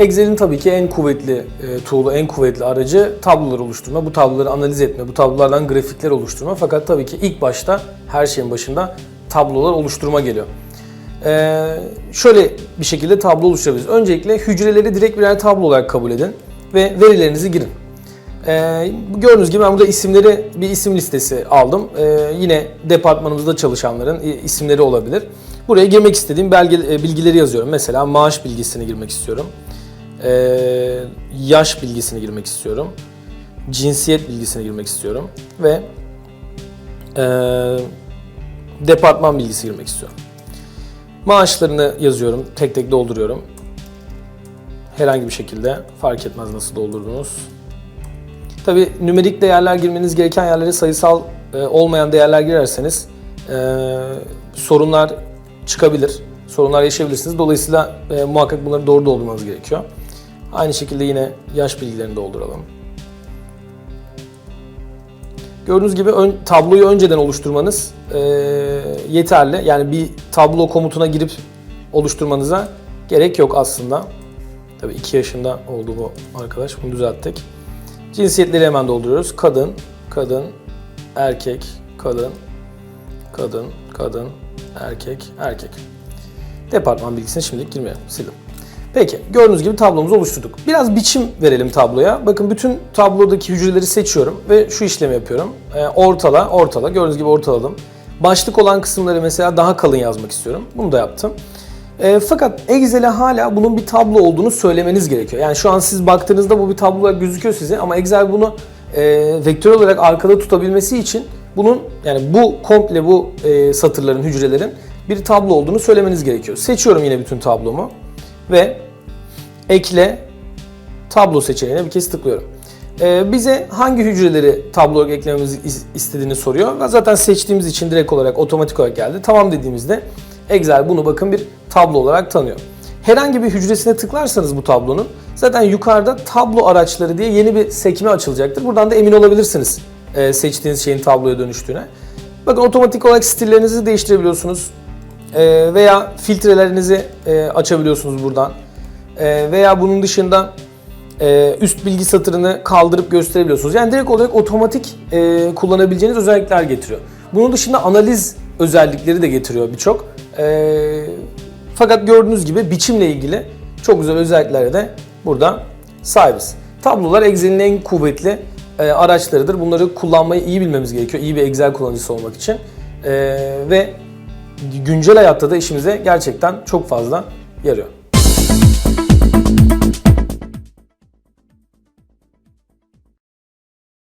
Excel'in tabii ki en kuvvetli e, tool'u, en kuvvetli aracı tablolar oluşturma, bu tabloları analiz etme, bu tablolardan grafikler oluşturma. Fakat tabii ki ilk başta, her şeyin başında tablolar oluşturma geliyor. Ee, şöyle bir şekilde tablo oluşturabiliriz. Öncelikle hücreleri direkt birer tablo olarak kabul edin ve verilerinizi girin. Ee, gördüğünüz gibi ben burada isimleri bir isim listesi aldım. Ee, yine departmanımızda çalışanların isimleri olabilir. Buraya girmek istediğim belge, e, bilgileri yazıyorum. Mesela maaş bilgisini girmek istiyorum. Ee, yaş bilgisini girmek istiyorum. Cinsiyet bilgisini girmek istiyorum. Ve e, departman bilgisi girmek istiyorum. Maaşlarını yazıyorum. Tek tek dolduruyorum. Herhangi bir şekilde fark etmez nasıl doldurdunuz. Tabi nümerik değerler girmeniz gereken yerlere sayısal e, olmayan değerler girerseniz e, sorunlar çıkabilir. Sorunlar yaşayabilirsiniz. Dolayısıyla e, muhakkak bunları doğru doldurmanız gerekiyor. Aynı şekilde yine yaş bilgilerini dolduralım. Gördüğünüz gibi ön, tabloyu önceden oluşturmanız e, yeterli. Yani bir tablo komutuna girip oluşturmanıza gerek yok aslında. Tabii 2 yaşında oldu bu arkadaş. Bunu düzelttik. Cinsiyetleri hemen dolduruyoruz. Kadın, kadın, erkek, kadın, kadın, kadın, erkek, erkek. Departman bilgisine şimdilik girmeyelim. Sildim. Peki gördüğünüz gibi tablomuzu oluşturduk. Biraz biçim verelim tabloya. Bakın bütün tablodaki hücreleri seçiyorum ve şu işlemi yapıyorum. Ee, ortala, ortala. Gördüğünüz gibi ortaladım. Başlık olan kısımları mesela daha kalın yazmak istiyorum. Bunu da yaptım. E, fakat Excel'e hala bunun bir tablo olduğunu söylemeniz gerekiyor. Yani şu an siz baktığınızda bu bir tablo olarak gözüküyor size ama Excel bunu e, vektör olarak arkada tutabilmesi için bunun yani bu komple bu e, satırların, hücrelerin bir tablo olduğunu söylemeniz gerekiyor. Seçiyorum yine bütün tablomu ve ekle tablo seçeneğine bir kez tıklıyorum. Ee, bize hangi hücreleri tablo eklememizi is- istediğini soruyor. Zaten seçtiğimiz için direkt olarak otomatik olarak geldi. Tamam dediğimizde Excel bunu bakın bir tablo olarak tanıyor. Herhangi bir hücresine tıklarsanız bu tablonun zaten yukarıda tablo araçları diye yeni bir sekme açılacaktır. Buradan da emin olabilirsiniz e, seçtiğiniz şeyin tabloya dönüştüğüne. Bakın otomatik olarak stillerinizi değiştirebiliyorsunuz. E, veya filtrelerinizi e, açabiliyorsunuz buradan. E, veya bunun dışında e, üst bilgi satırını kaldırıp gösterebiliyorsunuz. Yani direkt olarak otomatik e, kullanabileceğiniz özellikler getiriyor. Bunun dışında analiz özellikleri de getiriyor birçok. E, fakat gördüğünüz gibi biçimle ilgili çok güzel özelliklere de burada sahibiz. Tablolar Excel'in en kuvvetli araçlarıdır. Bunları kullanmayı iyi bilmemiz gerekiyor. İyi bir Excel kullanıcısı olmak için. Ve güncel hayatta da işimize gerçekten çok fazla yarıyor.